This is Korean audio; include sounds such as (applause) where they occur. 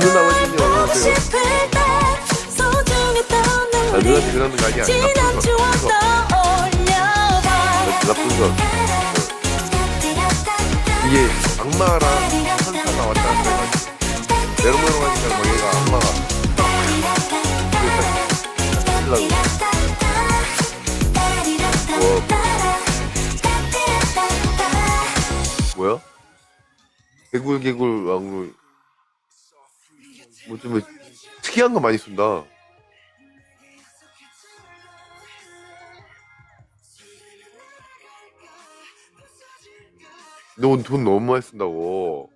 누나. 아, (laughs) 어서오세요. 아, 거 아니야? 나쁜 거. 나쁜 거. 이게 악마랑 천사가 왔다 갔다 해가지고 메롱메롱 하니까 뭐 악마가 하려고 뭐야? 개굴 개굴 왕루. 뭐좀 특이한 거 많이 쏜다. 너 돈 너무 많이 쓴다고